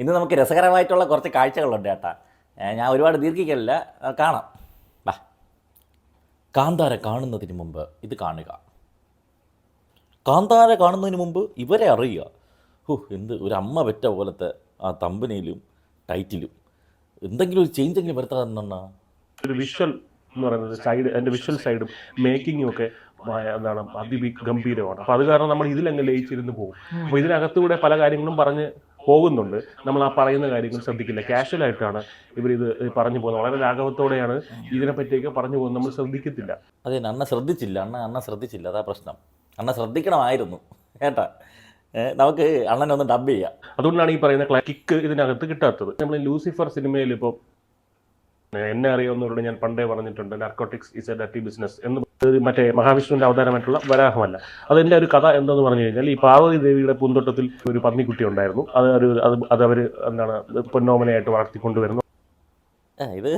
ഇന്ന് നമുക്ക് രസകരമായിട്ടുള്ള കുറച്ച് കാഴ്ചകളുണ്ട് ചേട്ടാ ഞാൻ ഒരുപാട് ദീർഘിക്കലില്ല. കാണാം. വാ. കാന്താര കാണുന്നതിന് മുമ്പ് ഇത് കാണുക. കാന്താര കാണുന്നതിന് മുമ്പ് ഇവരെ അറിയുക. ഹോ എന്ത് ഒരു അമ്മ പെറ്റ പോലത്തെ ആ തമ്പനയിലും ടൈറ്റിലും. എന്തെങ്കിലും ഒരു ചേഞ്ച് എങ്കിലും വരുത്താതെ ഒരു വിഷ്വൽ എന്ന് പറയുന്നത് സൈഡ് അതിന്റെ വിഷ്വൽ സൈഡും മേക്കിങ്ങും ഒക്കെ എന്താണ് അതിഗംഭീരമാണ് അപ്പോൾ അത് കാരണം നമ്മൾ ഇതിലങ്ങ് ലയിച്ചിരുന്ന് പോകും. അപ്പോൾ ഇതിനകത്തൂടെ പല കാര്യങ്ങളും പറഞ്ഞ് പോകുന്നുണ്ട്. നമ്മൾ ആ പറയുന്ന കാര്യങ്ങൾ ശ്രദ്ധിക്കില്ല. കാഷ്വൽ ആയിട്ടാണ് ഇവർ ഇത് പറഞ്ഞു പോകുന്നത്. വളരെ രാഘവത്തോടെയാണ് ഇതിനെപ്പറ്റിയൊക്കെ പറഞ്ഞു പോകുന്നത്. നമ്മൾ ശ്രദ്ധിക്കത്തില്ല. അതെ അണ്ണ ശ്രദ്ധിച്ചില്ല. അണ്ണ അണ്ണ ശ്രദ്ധിച്ചില്ല. അതാ പ്രശ്നം. അണ്ണ ശ്രദ്ധിക്കണമായിരുന്നു. കേട്ടാ? നമുക്ക് അണ്ണനെ ഒന്ന് ഡബ് ചെയ്യാം. അതുകൊണ്ടാണ് ഈ പറയുന്ന കിക്ക് ഇതിനകത്ത് കിട്ടാത്തത്. നമ്മൾ ലൂസിഫർ സിനിമയിൽ ഇപ്പോൾ എന്നെ അറിയാവുന്നവരോട് ഞാൻ പണ്ടേ പറഞ്ഞിട്ടുണ്ട് narcotics is a dirty business എന്ന് മറ്റേ മഹാവിഷ്ണുവിന്റെ അവതാരമായിട്ടുള്ള വരാഹമല്ല. അതെന്റെ ഒരു കഥ എന്തെന്ന് പറഞ്ഞു കഴിഞ്ഞാൽ ഈ പാർവതി ദേവിയുടെ പൂന്തോട്ടത്തിൽ ഒരു പന്നിക്കുട്ടി ഉണ്ടായിരുന്നു. അത് ഒരു അത് അവർ എന്താണ് പൊന്നോമനയായിട്ട് വളർത്തിക്കൊണ്ടുവരുന്നു. ഇത്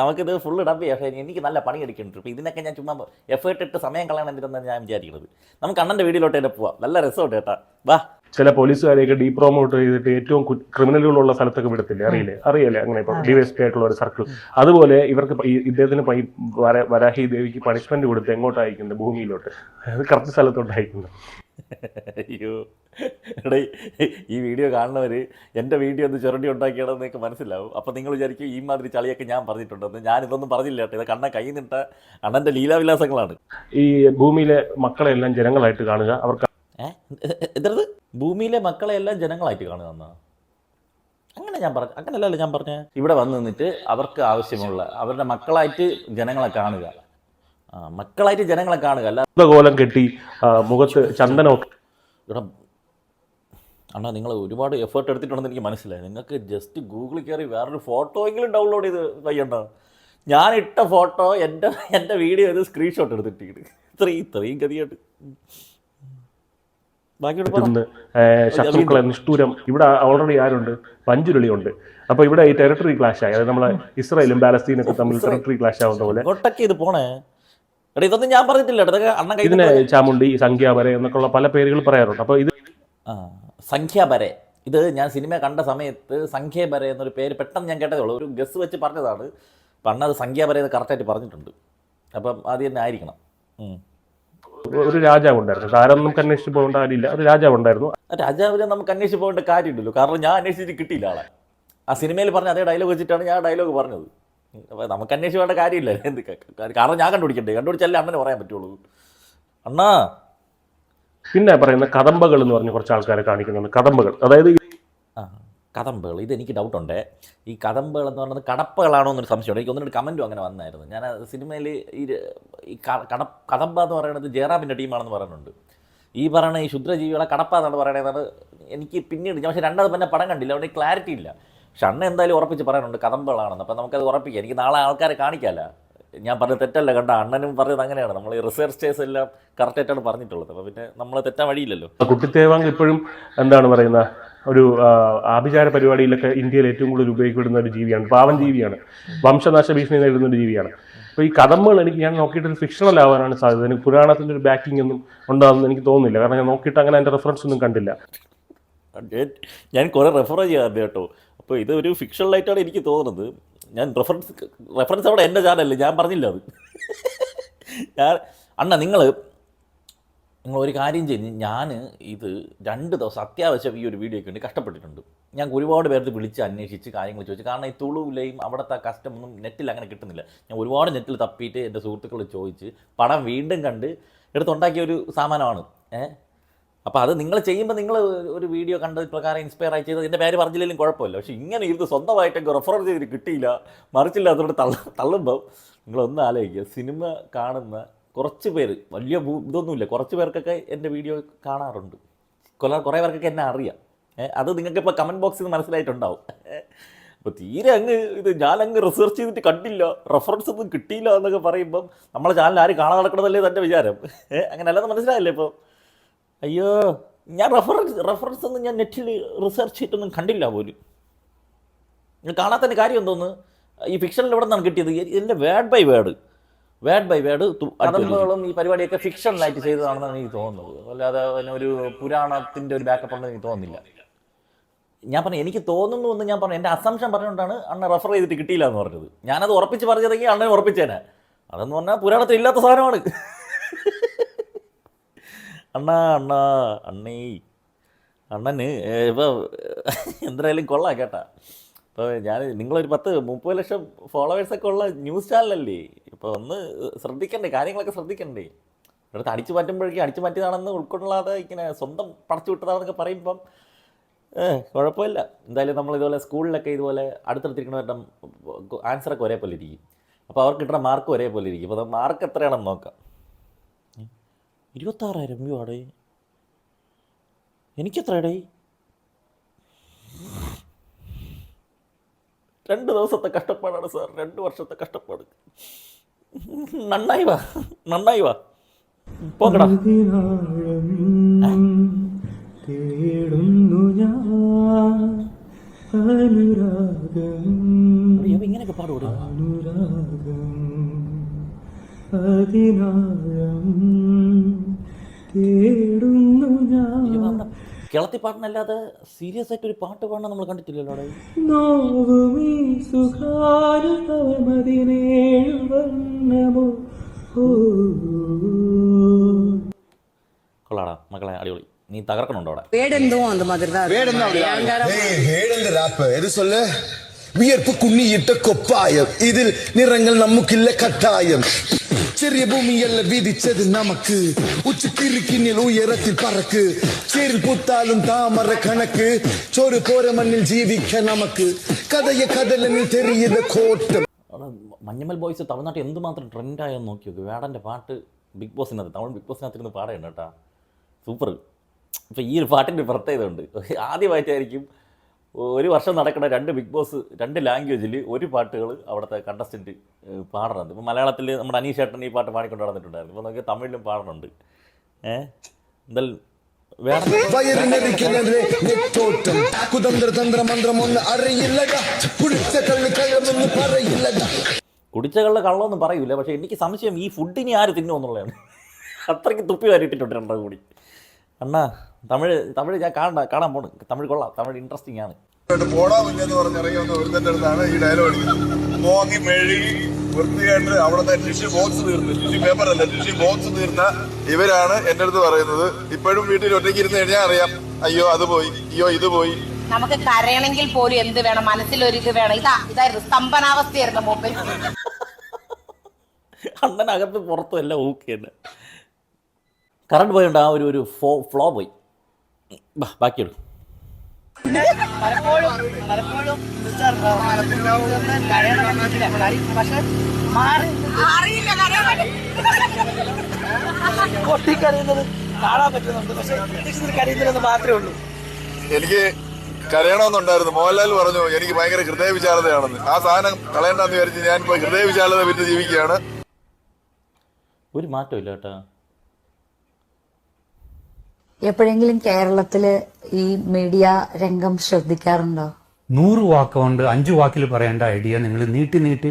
നമുക്കിത് ഡബ് ചെയ്യാം. പക്ഷേ എനിക്ക് നല്ല പണി എടുക്കുന്നുണ്ട്. ഇപ്പോൾ ഇതിനൊക്കെ ഞാൻ ചുമ്മാ എഫേർട്ട് ഇട്ട് സമയം കളയണം എന്തിനാണ് ഞാൻ വിചാരിക്കുന്നത്? നമുക്ക് അണ്ണന്റെ വീഡിയോയിലോട്ട് തന്നെ പോവാം. നല്ല രസമുണ്ട് കേട്ടാ വാ. ചില പോലീസുകാരെയൊക്കെ ഡീ പ്രൊമോട്ട് ചെയ്തിട്ട് ഏറ്റവും ക്രിമിനലുകളുള്ള സ്ഥലത്തൊക്കെ വിടത്തില്ലേ? അറിയില്ലേ? അറിയില്ലേ അങ്ങനെ ഇപ്പൊ ഡിവൈഎസ്പി ആയിട്ടുള്ള ഒരു സർക്കിൾ. അതുപോലെ ഇവർക്ക് ഈ ഇദ്ദേഹത്തിന് പ- വര- വരാഹി ദേവിക്ക് പണിഷ്മെന്റ് കൊടുത്ത് എങ്ങോട്ട് അയക്കുന്നത് ഭൂമിയിലോട്ട്. അത് കറക്റ്റ് സ്ഥലത്തോട്ട് അയക്കുന്നത് അയ്യോ. എടേ ഈ വീഡിയോ കാണുന്നവർ എന്റെ വീഡിയോ ഒന്ന് ചുരണ്ടി ഉണ്ടാക്കിയാണെന്ന് നിങ്ങൾക്ക് മനസ്സിലാവും. അപ്പോൾ നിങ്ങൾ വിചാരിക്കും ഈ മാതിരി ചളിയൊക്കെ ഞാൻ പറഞ്ഞിട്ടുണ്ടെന്ന്. ഞാൻ ഇതൊന്നും പറഞ്ഞില്ല കേട്ടോ. ഇത് കണ്ണ കൈ നിട്ട അണ്ണന്റെ ലീലാവിലാസങ്ങളാണ്. ഈ ഭൂമിയിലെ മക്കളെല്ലാം ജനങ്ങളായിട്ട് കാണുക. അവർക്ക് എന്തത് ഭൂമിയിലെ മക്കളെ എല്ലാം ജനങ്ങളായിട്ട് കാണുക എന്നാ? അങ്ങനെ ഞാൻ പറഞ്ഞു അങ്ങനെയല്ലല്ലോ ഞാൻ പറഞ്ഞു. ഇവിടെ വന്ന് നിന്നിട്ട് അവർക്ക് ആവശ്യമുള്ള അവരുടെ മക്കളായിട്ട് ജനങ്ങളെ കാണുക. ആ മക്കളായിട്ട് ജനങ്ങളെ കാണുക അല്ല കോലം കെട്ടി മുഖത്ത് ചന്ദനമൊക്കെ ഇവിടെ അണ്ണാ നിങ്ങൾ ഒരുപാട് എഫേർട്ട് എടുത്തിട്ടുണ്ടെന്ന് എനിക്ക് മനസ്സിലായി. നിങ്ങൾക്ക് ജസ്റ്റ് ഗൂഗിളിൽ കയറി വേറൊരു ഫോട്ടോ എങ്കിലും ഡൗൺലോഡ് ചെയ്ത് വയ്യണ്ട? ഞാൻ ഇട്ട ഫോട്ടോ എന്റെ എന്റെ വീഡിയോ ഇത് സ്ക്രീൻഷോട്ട് എടുത്തിട്ട് ഇത്രയും ഇത്രയും ഗതിയായിട്ട് ഏ, ശത്രുക്കളെ നിഷ്ഠൂരം. ഇവിടെ ഓൾറെഡി ആരുണ്ട്? പഞ്ചുരുളിയുണ്ട്. അപ്പൊ ഇവിടെ ഈ ടെറിട്ടറി ക്ലാഷ് ആയി. അതായത് നമ്മളെ ഇസ്രായേലും പാലസ്തീനൊക്കെ തമ്മിൽ ടെറിട്ടറി ക്ലാഷ് ആവുന്ന പോലെ. ഇത് പോണേ ഇതൊന്നും ഞാൻ പറഞ്ഞിട്ടില്ല. ഇതിനെ ചാമുണ്ടി എന്നൊക്കെ എന്നൊക്കെയുള്ള പല പേരുകൾ പറയാറുണ്ട്. അപ്പൊ ഇത് സംഖ്യാപരെ ഇത് ഞാൻ സിനിമ കണ്ട സമയത്ത് സംഖ്യാബരെ എന്നൊരു പേര് പെട്ടെന്ന് ഞാൻ കേട്ടതേ ഉള്ളൂ. ഒരു ഗസ് വെച്ച് പറഞ്ഞതാണ്. പണ്ടത് സംഖ്യാപരെ എന്ന് കറക്റ്റായിട്ട് പറഞ്ഞിട്ടുണ്ട്. അപ്പം അത് തന്നെ ആയിരിക്കണം. ഒരു രാജാവ് ഉണ്ടായിരുന്നു. കാരണം നമുക്ക് അന്വേഷിച്ച് പോകേണ്ട കാര്യമില്ല. ഒരു രാജാവ് ഉണ്ടായിരുന്നു. ആ രാജാവിനെ നമുക്ക് അന്വേഷിച്ച് പോകേണ്ട കാര്യമില്ലല്ലോ കാരണം ഞാൻ അന്വേഷിച്ചിട്ട് കിട്ടിയില്ല ആളെ. ആ സിനിമയിൽ പറഞ്ഞ അതേ ഡയലോഗ് വെച്ചിട്ടാണ് ഞാൻ ഡയലോഗ് പറഞ്ഞത്. നമുക്ക് അന്വേഷിച്ച് വേണ്ട കാര്യമില്ല. എന്ത് കാരണം ഞാൻ കണ്ടുപിടിക്കണ്ടേ? കണ്ടുപിടിച്ചല്ലേ അണ്ണന് പറയാൻ പറ്റുള്ളൂ. അണ്ണാ. പിന്നെ പറയുന്ന കദമ്പകൾ എന്ന് പറഞ്ഞ കുറച്ച് ആൾക്കാരെ കാണിക്കുന്നുണ്ട്. കദമ്പകൾ അതായത് കദമ്പകൾ ഇതെനിക്ക് ഡൗട്ടുണ്ട്. ഈ കദമ്പകൾ എന്ന് പറയുന്നത് കടപ്പകളാണോ എന്നൊരു സംശയമുണ്ട്. എനിക്ക് ഒന്നിട്ട് കമന്റും അങ്ങനെ വന്നായിരുന്നു. ഞാൻ സിനിമയിൽ ഈ ഈ കട കദമ്പ എന്ന് പറയുന്നത് ജയറാമിന്റെ ടീമാണെന്ന് പറയുന്നുണ്ട്. ഈ പറയുന്ന ഈ ക്ഷുദ്രജീവികളെ കടപ്പ എന്നാണ് പറയണത്. എനിക്ക് പിന്നീട് ഞാൻ പക്ഷേ രണ്ടാമത് പിന്നെ പടം കണ്ടില്ല. അവിടെ ക്ലാരിറ്റി ഇല്ല. പക്ഷെ അണ്ണ എന്തായാലും ഉറപ്പിച്ച് പറയാനുണ്ട് കദമ്പകളാണെന്ന് അപ്പം നമുക്കത് ഉറപ്പിക്കാം. എനിക്ക് നാളെ ആൾക്കാരെ കാണിക്കാമല്ല. ഞാൻ പറഞ്ഞ തെറ്റല്ല. കണ്ട? അണ്ണനും പറഞ്ഞത് അങ്ങനെയാണ്. നമ്മൾ ഈ റിസർച്ചേഴ്സ് എല്ലാം കറക്റ്റായിട്ടാണ് പറഞ്ഞിട്ടുള്ളത്. അപ്പോൾ പിന്നെ നമ്മൾ തെറ്റാൻ വഴിയില്ലല്ലോ. കുട്ടിത്തേവാങ് ഇപ്പോഴും എന്താണ് പറയുന്ന ഒരു ആഭിചാര പരിപാടിയിലൊക്കെ ഇന്ത്യയിൽ ഏറ്റവും കൂടുതൽ ഉപയോഗിക്കപ്പെടുന്ന ഒരു ജീവിയാണ്. പാവൻ ജീവിയാണ്. വംശനാശ ഭീഷണി നേരിടുന്ന ഒരു ജീവിയാണ്. അപ്പോൾ ഈ കഥമ്പുകൾ എനിക്ക് ഞാൻ നോക്കിയിട്ട് ഒരു ഫിക്ഷണൽ ആവാനാണ് സാധ്യത. എനിക്ക് പുരാണത്തിന്റെ ഒരു ബാക്കിംഗ് ഒന്നും ഉണ്ടാകുമെന്ന് എനിക്ക് തോന്നുന്നില്ല. കാരണം ഞാൻ നോക്കിയിട്ട് അങ്ങനെ അതിന്റെ റെഫറൻസ് ഒന്നും കണ്ടില്ല. ഞാൻ- കുറേ റെഫർ ചെയ്യാറുണ്ട് കേട്ടോ. അപ്പോൾ ഇത് ഒരു ഫിക്ഷണലായിട്ടാണ് എനിക്ക് തോന്നുന്നത്. ഞാൻ റെഫറൻസ് റെഫറൻസ് അവിടെ എന്റെ ചാനലല്ലേ ഞാൻ പറഞ്ഞില്ല അത്. ഞാൻ അണ്ണ നിങ്ങൾ നിങ്ങൾ ഒരു കാര്യം ചെയ്ത് ഞാൻ ഇത് രണ്ട് ദിവസം അത്യാവശ്യം ഈ ഒരു വീഡിയോയ്ക്ക് വേണ്ടി കഷ്ടപ്പെട്ടിട്ടുണ്ട്. ഞാൻ ഒരുപാട് പേർക്ക് വിളിച്ച് അന്വേഷിച്ച് കാര്യങ്ങൾ ചോദിച്ചു കാരണം ഈ തുളുവിലെയും അവിടുത്തെ കസ്റ്റമൊന്നും നെറ്റിൽ അങ്ങനെ കിട്ടുന്നില്ല. ഞാൻ ഒരുപാട് നെറ്റിൽ തപ്പിയിട്ട് എന്റെ സുഹൃത്തുക്കൾ ചോദിച്ച് പടം വീണ്ടും കണ്ട് എടുത്തുണ്ടാക്കിയ ഒരു സാധനമാണ് ഏഹ് അപ്പോൾ അത് നിങ്ങൾ ചെയ്യുമ്പോൾ നിങ്ങൾ ഒരു വീഡിയോ കണ്ട പ്രകാരം ഇൻസ്പയർ ആയി ചെയ്ത് എന്റെ പേര് പറഞ്ഞില്ലെങ്കിലും കുഴപ്പമില്ല. പക്ഷേ ഇങ്ങനെ ഇത് സ്വന്തമായിട്ടൊക്കെ റെഫർ ചെയ്ത് കിട്ടിയില്ല. മറിച്ചില്ല അതുകൊണ്ട് തള്ള തള്ളുമ്പോൾ നിങ്ങളൊന്ന് ആലോചിക്കുക. സിനിമ കാണുന്ന കുറച്ച് പേര് വലിയ ഇതൊന്നുമില്ല. കുറച്ച് പേർക്കൊക്കെ എന്റെ വീഡിയോ കാണാറുണ്ട്. കുറേ കുറേ പേർക്കൊക്കെ എന്നെ അറിയാം. അത് നിങ്ങൾക്ക് ഇപ്പോൾ കമന്റ് ബോക്സിൽ നിന്ന് മനസ്സിലായിട്ടുണ്ടാവും അപ്പോൾ തീരെ അങ്ങ് ഇത് ഞാൻ അങ്ങ് റിസർച്ച് ചെയ്തിട്ട് കണ്ടില്ല. റെഫറൻസ് ഒന്നും കിട്ടിയില്ല എന്നൊക്കെ പറയുമ്പം നമ്മളെ ചാനൽ ആരും കാണാൻ നടക്കണമെന്നല്ലേ എന്റെ വിചാരം. അങ്ങനെ അല്ലെന്ന് മനസ്സിലായില്ലേ ഇപ്പോൾ അയ്യോ ഞാൻ റെഫറൻസ് റെഫറൻസ് ഒന്നും ഞാൻ നെറ്റിൽ റിസർച്ച് ചെയ്തിട്ടൊന്നും കണ്ടില്ല പോലും. കാണാത്തതിന്റെ കാര്യം എന്തോന്ന്? ഈ ഫിക്ഷനിൽ എവിടെ നിന്നാണ് കിട്ടിയത് എന്റെ word by word word by word കഥകളും ഈ പരിപാടിയൊക്കെ ഫിക്ഷനിലായിട്ട് ചെയ്തതാണെന്നാണ് എനിക്ക് തോന്നുന്നത്. അല്ലാതെ അതിന് ഒരു പുരാണത്തിന്റെ ഒരു ബാക്കപ്പ് ഉണ്ടെന്ന് എനിക്ക് തോന്നുന്നില്ല. ഞാൻ പറഞ്ഞു എനിക്ക് തോന്നുന്നു എന്ന് ഞാൻ പറഞ്ഞു. എന്റെ അസംഷൻ പറഞ്ഞുകൊണ്ടാണ് അണ്ണ റെഫർ ചെയ്തിട്ട് കിട്ടിയില്ല എന്ന് പറഞ്ഞത്. ഞാനത് ഉറപ്പിച്ച് പറഞ്ഞതെങ്കിൽ അണ്ണനെ ഉറപ്പിച്ചേനെ. അതെന്ന് പറഞ്ഞാൽ പുരാണത്തിൽ ഇല്ലാത്ത സാധനമാണ്. അണ്ണ അണ്ണ അണ്ണേ. അണ്ണന് ഇപ്പോൾ എന്തായാലും കൊള്ളാം കേട്ടാ. ഇപ്പോൾ ഞാൻ നിങ്ങളൊരു പത്ത് മുപ്പത് ലക്ഷം ഫോളോവേഴ്സൊക്കെ ഉള്ള ന്യൂസ് ചാനലല്ലേ ഇപ്പോൾ ഒന്ന് ശ്രദ്ധിക്കണ്ടേ? കാര്യങ്ങളൊക്കെ ശ്രദ്ധിക്കണ്ടേ? ഇവിടുത്തെ അടിച്ചു മാറ്റുമ്പോഴേക്കും അടിച്ചു മാറ്റിയതാണെന്ന് ഉൾക്കൊള്ളാതെ ഇങ്ങനെ സ്വന്തം പടച്ചു വിട്ടതാണെന്നൊക്കെ പറയുമ്പം കുഴപ്പമില്ല. എന്തായാലും നമ്മൾ ഇതുപോലെ സ്കൂളിലൊക്കെ ഇതുപോലെ അടുത്തടുത്തിരിക്കുന്നവരുടെ ആൻസറൊക്കെ ഒരേപോലെ ഇരിക്കും. അപ്പോൾ അവർക്ക് കിട്ടുന്ന മാർക്ക് ഒരേപോലെ ഇരിക്കും. അപ്പോൾ മാർക്ക് എത്രയാണെന്ന് നോക്കാം. ഇരുപത്താറായിരം രൂപ ആടേ. എനിക്കെത്രയാടേ? രണ്ട് ദിവസത്തെ കഷ്ടപ്പാടാണ് സാർ. രണ്ട് വർഷത്തെ കഷ്ടപ്പാട്. നന്നായി വാ. നന്നായി വാ. പോകടാ തേടുന്നു ഞാൻ അനുരാഗം. ഇങ്ങനെയൊക്കെ പാടുകൂടെ അനുരാഗം അതിനാഴം തേടുന്നു ഞാൻ കിളത്തി പാട്ടിനല്ലാതെ സീരിയസ് ആയിട്ട് ഒരു പാട്ട് പാടണം നമ്മൾ കണ്ടിട്ടില്ലല്ലോ അവിടെ നോവുമീ സുഖാനുഭവമതിനേഴു വർണ്ണമോ ഓ കൊള്ളാടാ മക്കളെ അടിപൊളി നീ തകർക്കണുണ്ടോ അവിടെ வேடெந்தும் அந்த மாதிரி தான் வேடம் இருக்கும். பயங்கரமா ஏய் வேடந்த ராப்ப எது சொல்லு വിയർപ്പ് കുഞ്ഞിയിട്ട കൊപ്പായം. ഇതിൽ നിറങ്ങൾ നമുക്കില്ല കട്ടായം. ചെറിയ ഭൂമിയല്ല വിധിച്ചത് നമുക്ക്. ഉച്ചക്കിരിക്കിന്നിൽ ഉയരത്തിൽ പറക്ക്. ചേരിൽ പുത്താലും താമര കണക്ക്. ചോറ് പോര മണ്ണിൽ ജീവിക്ക നമുക്ക്. കഥയ കടലിൽ തെറിയത് കോട്ടം. മഞ്ഞമ്മൽ ബോയ്സ് തമിഴ്നാട്ടിൽ എന്തുമാത്രം ട്രെൻഡായെന്ന് നോക്കി നോക്കി. വേടന്റെ പാട്ട് ബിഗ് ബോസിനകത്ത് തമിഴ് ബിഗ് ബോസിനകത്ത് ഇരുന്ന് പാടേണ്ട കേട്ടാ. സൂപ്പർ. ഇപ്പം ഈ ഒരു പാട്ടിന്റെ പ്രത്യേകത ഉണ്ട് ആദ്യമായിട്ടായിരിക്കും ഒരു വർഷം നടക്കുന്ന രണ്ട് ബിഗ് ബോസ് രണ്ട് ലാംഗ്വേജിൽ ഒരു പാട്ടുകൾ അവിടുത്തെ കണ്ടസ്റ്റന്റ് പാടുന്നുണ്ട് ഇപ്പോൾ മലയാളത്തിൽ നമ്മുടെ അനീഷ് ഏട്ടൻ ഈ പാട്ട് പാടിക്കൊണ്ട് നടന്നിട്ടുണ്ടായിരുന്നു. ഇപ്പോൾ നമുക്ക് തമിഴിലും പാടുന്നുണ്ട് ഏഹ് എന്തായാലും കുടിച്ച കള്ള കള്ളൊന്നും പറയൂല. പക്ഷെ എനിക്ക് സംശയം ഈ ഫുഡിനി ആര് തിന്നുമെന്നുള്ളതാണ്. അത്രയ്ക്ക് തുപ്പി വരട്ടിട്ടുണ്ട് രണ്ടാം കൂടി. അണ്ണാ തമിഴ് തമിഴ് ഞാൻ കാണണ്ട കാണാൻ പോണു. തമിഴ് കൊള്ളാം. തമിഴ് ഇൻട്രസ്റ്റിംഗ് ആണ്. പോടാമില്ലെന്ന് വന്ന അടുത്താണ് ഈ ഡയലോഗ് മോങ്ങി മെഴുകി വൃത്തിയായിട്ട് അവിടുത്തെ ടിഷ്യൂ ബോക്സ് തീർന്ന്. ടിഷ്യൂ പേപ്പർ അല്ല ടിഷ്യൂ ബോക്സ് തീർന്ന ഇവരാണ് എന്റെ അടുത്ത് പറയുന്നത്. ഇപ്പോഴും വീട്ടിൽ ഒറ്റയ്ക്ക് ഇരുന്ന് കഴിഞ്ഞാൽ അറിയാം. അയ്യോ അത് പോയി. അയ്യോ ഇത് പോയി. നമുക്ക് കരയണമെങ്കിൽ പോലും എന്ത് വേണം? മനസ്സിലൊരിത് വേണം. ഇതാ ഇതായിരുന്നു സ്തംഭനാവസ്ഥയായിരുന്നു മൊബൈൽ. അണ്ണനകത്ത് പുറത്തും എല്ലാം ഓക്കെ തന്നെ കറണ്ട് പോയോണ്ട് ആ ഒരു ഒരു ഫോ ഫ്ലോ പോയി. ബാക്കി എടുക്കും. പലപ്പോഴും പലപ്പോഴും മിസ്റ്റർ മനസ്സിലാവുന്ന കരയണമെന്നില്ല പക്ഷെ മാറി അറിയില്ല കരയാൻ വേണ്ടി. പൊട്ടിക്കറിയുന്നത് കാണാൻ പറ്റുന്നുണ്ട്. പക്ഷെ പ്രത്യക്ഷത്തിൽ കരയുന്നില്ലെന്ന് മാത്രമേ ഉള്ളൂ. എനിക്ക് കരയണമെന്നുണ്ടായിരുന്നു. മോഹൻലാൽ പറഞ്ഞു എനിക്ക് ഭയങ്കര ഹൃദയ വിചാരതയാണെന്ന് ആ സാധനം കളയണ്ടെന്ന് വിചാരിച്ച് ഞാൻ ഇപ്പോൾ ഹൃദയ വിചാരത വിറ്റ് ജീവിക്കുകയാണ്. ഒരു മാറ്റം ഇല്ല കേട്ടാ. എപ്പോഴെങ്കിലും കേരളത്തിൽ ഈ മീഡിയ രംഗം ശ്രദ്ധിക്കാറുണ്ടോ? നൂറ് വാക്കുകൊണ്ട് അഞ്ചു വാക്കിൽ പറയേണ്ട ഐഡിയ നിങ്ങൾ നീട്ടി നീട്ടി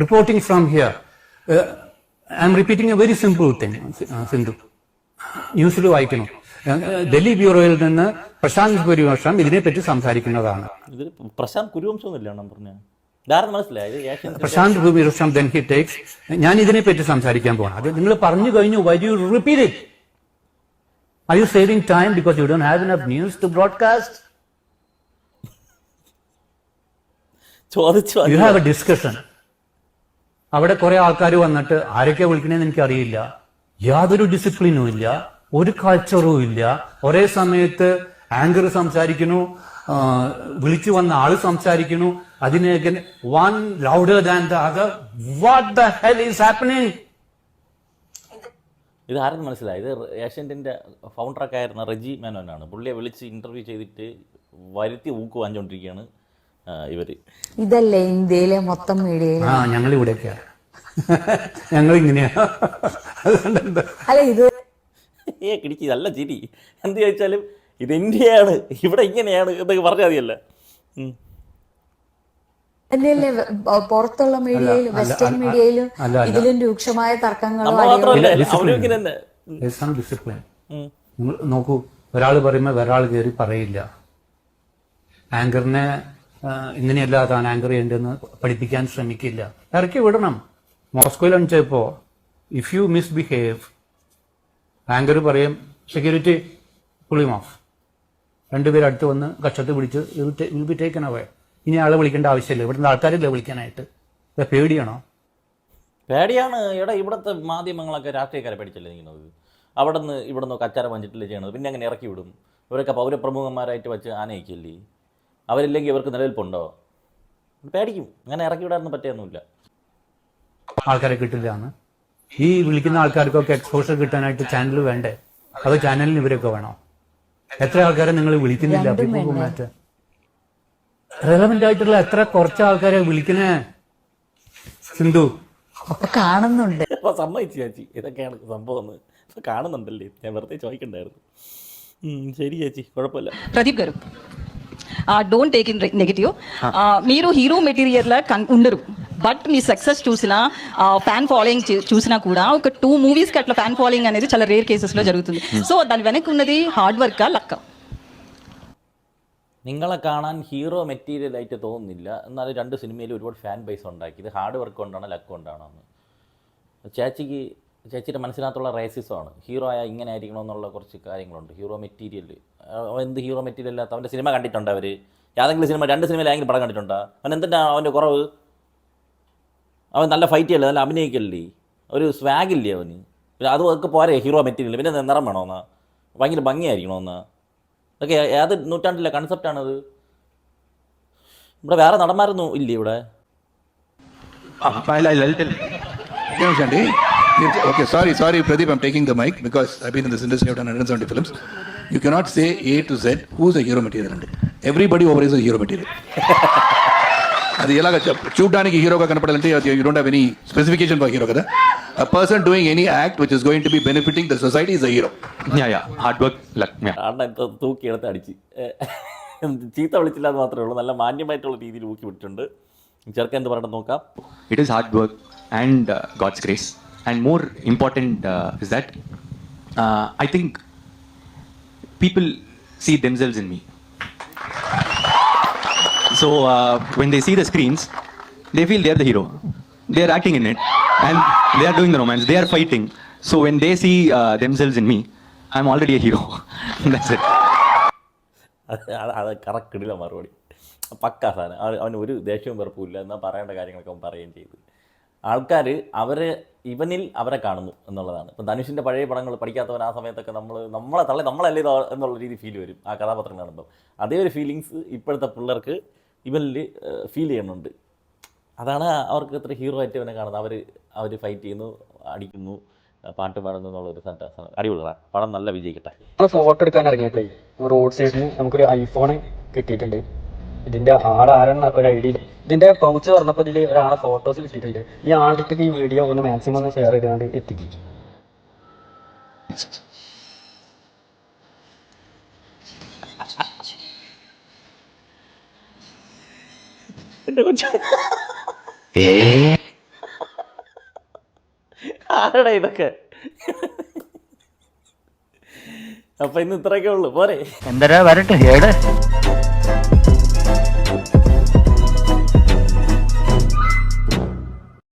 reporting from here I'm repeating a very simple thing Sindhu. ന്യൂസിൽ വായിക്കണം ഡൽഹി ബ്യൂറോയിൽ നിന്ന് പ്രശാന്ത് കുരുവംശം ഇതിനെപ്പറ്റി സംസാരിക്കുന്നതാണ്. പ്രശാന്ത് കുരുവംശം ഒന്നുമില്ല അണ്ണൻ പറഞ്ഞ ഇതാരെന്ന് മനസ്സിലായി? ഇത് ഏഷ്യൻ പ്രശാന്ത് ഭൂരിപക്ഷം ദെൻ ഹി ടേക്സ് ഞാൻ ഇതിനെപ്പറ്റി സംസാരിക്കാൻ പോകണം അത് നിങ്ങൾ പറഞ്ഞു കഴിഞ്ഞു വരി repeat Are you saving time because you don't have enough news to broadcast? you have a discussion. Discussion അവിടെ കുറെ ആൾക്കാർ വന്നിട്ട് ആരൊക്കെ വിളിക്കണേന്ന് എനിക്കറിയില്ല. യാതൊരു ഡിസിപ്ലിനും ഇല്ല. ഒരു കൾച്ചറും ഇല്ല. ഒരേ സമയത്ത് ആങ്കർ സംസാരിക്കുന്നു. വിളിച്ചു വന്ന ആൾ സംസാരിക്കുന്നു. അതിനെ one louder than the other what the hell is happening ഇത് ആരെന്ന് മനസ്സിലായി? ഇത് ഏഷ്യന്റിന്റെ ഫൗണ്ടറൊക്കെ ആയിരുന്ന റെജി മേനോനാണ്. പുള്ളിയെ വിളിച്ച് ഇന്റർവ്യൂ ചെയ്തിട്ട് വരുത്തി ഊക്ക് വാങ്ങിച്ചുകൊണ്ടിരിക്കുകയാണ് ഇവർ. ഇതല്ലേ ഇന്ത്യയിലെ മൊത്തം മീഡിയ ആ ഞങ്ങൾ ഇവിടെയൊക്കെയാ ഞങ്ങൾ ഇങ്ങനെയാ അതുകൊണ്ട് അല്ല ഇത് ഏ കിടിക്ക് നല്ല ചിരി. എന്ത് ചോദിച്ചാലും ഇത് ഇന്ത്യയാണ് ഇവിടെ ഇങ്ങനെയാണ് എന്നൊക്കെ പറഞ്ഞാൽ മതിയല്ല. വ- പുറത്തുള്ള മീഡിയയിലും വെസ്റ്റേൺ മീഡിയയിലും. ഇതിലും രൂക്ഷമായ തർക്കങ്ങളും ഡിസിപ്ലിൻ നിങ്ങൾ നോക്കൂ ഒരാൾ പറയുമ്പോൾ ഒരാൾ കയറി പറയില്ല. ആങ്കറിനെ ഇങ്ങനെയല്ല താൻ ആങ്കർ ചെയ്യേണ്ടതെന്ന് പഠിപ്പിക്കാൻ ശ്രമിക്കില്ല. ഇറക്കി വിടണം. മോസ്കോയിൽ അണിച്ചപ്പോ if you misbehave anchor പറയും സെക്യൂരിറ്റി പുളിം ഓഫ് രണ്ടുപേരും അടുത്ത് വന്ന് കക്ഷത്ത് പിടിച്ച് വിൽ ബി ടേക്കൻ അവേ ഇനി ആളെ വിളിക്കേണ്ട ആവശ്യമില്ല. ഇവിടുന്ന് ആൾക്കാരില്ല വിളിക്കാനായിട്ട്? ഇത് പേടിയാണോ? പേടിയാണ്. എടാ ഇവിടുത്തെ മാധ്യമങ്ങളൊക്കെ രാഷ്ട്രീയക്കാരെ പേടിച്ചല്ലേ നിൽക്കുന്നത് അവിടെ നിന്ന് ഇവിടെ നിന്ന് കച്ചാര വഞ്ചിട്ടില്ലേ ചെയ്യണത്? പിന്നെ അങ്ങനെ ഇറക്കി വിടും. ഇവരൊക്കെ പൗരപ്രമുഖന്മാരായിട്ട് വെച്ച് ആനയിക്കില്ലേ? അവരില്ലെങ്കിൽ ഇവർക്ക് നിലനിൽപ്പുണ്ടോ? പേടിക്കും. അങ്ങനെ ഇറക്കി വിടാനൊന്നും പറ്റിയൊന്നുമില്ല. ആൾക്കാരെ കിട്ടില്ല എന്ന് ഈ വിളിക്കുന്ന ആൾക്കാർക്കൊക്കെ എക്സ്പോഷർ കിട്ടാനായിട്ട് ചാനൽ വേണ്ടേ? അതോ ചാനലിന് ഇവരൊക്കെ വേണോ? എത്ര ആൾക്കാരെ നിങ്ങൾ വിളിക്കുന്നില്ല രണ്ടും people who വേണ്ടേ? matter. റെലവെന്റ് ആയിട്ടുള്ള എത്ര കുറച്ച് ആൾക്കാരെ വിളിക്കണേ സിന്ധു അപ്പൊ കാണുന്നുണ്ട് അപ്പോൾ സമ്മതിച്ചു ചേച്ചി ഇതൊക്കെയാണ് സംഭവം എന്ന് അപ്പോൾ കാണുന്നുണ്ടല്ലേ ഞാൻ വെറുതെ ചോദിക്കണ്ടായിരുന്നു ഉം, ശരി ചേച്ചി കുഴപ്പമില്ല ప్రదీప్ గారు డోంట్ టేక్ ఇన్ నెగిటివ్ మీరు హీరో మెటీరియల్ ఉండరు బట్ మీ సక్సెస్ చూసినా ఫ్యాన్ ఫాలోయింగ్ చూసినా కూడా ఒక టూ మూవీస్కి అట్లా ఫ్యాన్ ఫాలోయింగ్ అనేది చాలా రేర్ కేసెస్లో జరుగుతుంది సో దాని వెనక ఉన్నది హార్డ్ వర్క్ లక్క നിങ്ങളെ കാണാൻ ഹീറോ മെറ്റീരിയൽ ആയിട്ട് തോന്നുന്നില്ല. എന്നാൽ രണ്ട് സിനിമയിൽ ഒരുപാട് ഫാൻ ബേസ് ഉണ്ടാക്കി. ഇത് ഹാർഡ് വർക്ക് കൊണ്ടാണോ ലക്ക് കൊണ്ടാണോ എന്ന് ചേച്ചിക്ക് ചേച്ചിയുടെ മനസ്സിനകത്തുള്ള റേസിസമാണ് ഹീറോ ആയ ഇങ്ങനെ ആയിരിക്കണം എന്നുള്ള കുറച്ച് കാര്യങ്ങളുണ്ട്. Hero material. എന്ത് ഹീറോ മെറ്റീരിയൽ അല്ലാത്ത അവന്റെ സിനിമ കണ്ടിട്ടുണ്ട് അവർ യാതെങ്കിലും സിനിമ രണ്ട് സിനിമയിൽ ഏതെങ്കിലും പടം കണ്ടിട്ടുണ്ടോ? അവൻ എന്തിന്റെ അവന്റെ കുറവ്? അവൻ നല്ല ഫൈറ്റ് ചെയ്യല്ലേ നല്ല അഭിനയിക്കല്ലേ? ഒരു സ്വാഗ് ഇല്ലേ അവന്? അതും ഒക്കെ പോരെ ഹീറോ മെറ്റീരിയൽ. പിന്നെ നിറം വേണമെന്നാ ഭയങ്കര ഭംഗിയായിരിക്കണമെന്നാ ഏ- ഏത് നൂറ്റാണ്ടിലെ കൺസെപ്റ്റാണത് ഇവിടെ വേറെ നടന്മാരൊന്നും ഇല്ലേ ഇവിടെ Okay, sorry, sorry, Pradeep, I'm taking the mic because I've been in this industry, I've done 170 films. You cannot say A to Z who's a hero material. Everybody over is a hero material. అది ఎలాగ చెప్- చూడ్డానికి హీరోగా కనపడాలంటే you don't have any specification for hero కదా a person doing any act which is going to be benefiting the society is a hero hard work luck അണ്ണൻ ഇപ്പൊ തൂക്കിയെടുത്ത് അടിച്ച് ഏ, ചീത്ത വിളിച്ചില്ല എന്ന് മാത്രമേ ഉള്ളൂ നല്ല മാന്യമായിട്ടുള്ള രീതിയിൽ ഊക്കി വിട്ടിട്ടുണ്ട് ചെറുക്കൻ എന്ത് പറയണം നോക്കാം It is hard work and uh, God's grace. And more important uh, is that uh, I think people see themselves in me. So uh, when they see the screens, they feel they are the hero. They are acting in it and they are doing the romance. They are fighting. So when they see uh, themselves in me, I'm already a hero. That's it. അത് ഇടില്ല മറുപടി പക്കാ സാധനം അവന് ഒരു ദേഷ്യവും വെറുപ്പില്ല എന്നാൽ പറയേണ്ട കാര്യങ്ങളൊക്കെ അവൻ പറയുകയും ചെയ്തു ആൾക്കാർ അവരെ ഇവനിൽ അവരെ കാണുന്നു എന്നുള്ളതാണ് ഇപ്പം ധനുഷിന്റെ പഴയ പടങ്ങൾ പഠിക്കാത്തവൻ ആ സമയത്തൊക്കെ നമ്മൾ നമ്മളെ തള്ളി നമ്മളല്ലേ എന്നുള്ള രീതി ഫീൽ വരും ആ കഥാപാത്രം കാണുമ്പോൾ അതേ ഒരു ഫീലിങ്സ് ഇപ്പോഴത്തെ പിള്ളേർക്ക് ഇവനിൽ ഫീൽ ചെയ്യുന്നുണ്ട്. അതാണ് അവർക്ക് ഇത്ര ഹീറോ ആയിട്ട് ഇവനെ കാണുന്നത്. അവർ അവർ ഫൈറ്റ് ചെയ്യുന്നു അടിക്കുന്നു പാട്ട് പാടുന്നു എന്നുള്ളൊരു സെന്റൻസാണ് അടിപൊളിയാണ് പടം. നല്ല വിജയിക്കട്ടെ. ഫോട്ടോ എടുക്കാൻ ഇറങ്ങിയിട്ടേ റോഡ് സൈഡിൽ നമുക്കൊരു ഐഫോൺ കിട്ടിയിട്ടുണ്ട്. ഇതിന്റെ ആളാരെന്ന ഒരു ഐഡി ഇതിന്റെ പൗച്ച് പറഞ്ഞപ്പോൾ ഇതിൽ ഒരാളെ ഫോട്ടോസ് കിട്ടിയിട്ടുണ്ട്. ഈ ആളുടെ ഈ വീഡിയോ ഒന്ന് മാക്സിമം ഒന്ന് ഷെയർ ചെയ്തുകൊണ്ട് എത്തിക്കും. എന്റെ കൊച്ചു. ആരടാ ഇതൊക്കെ? അപ്പൊ ഇന്ന് ഇത്രയൊക്കെ ഉള്ളു. പോരെ. എന്തരാ വരട്ടെ ഏടെ.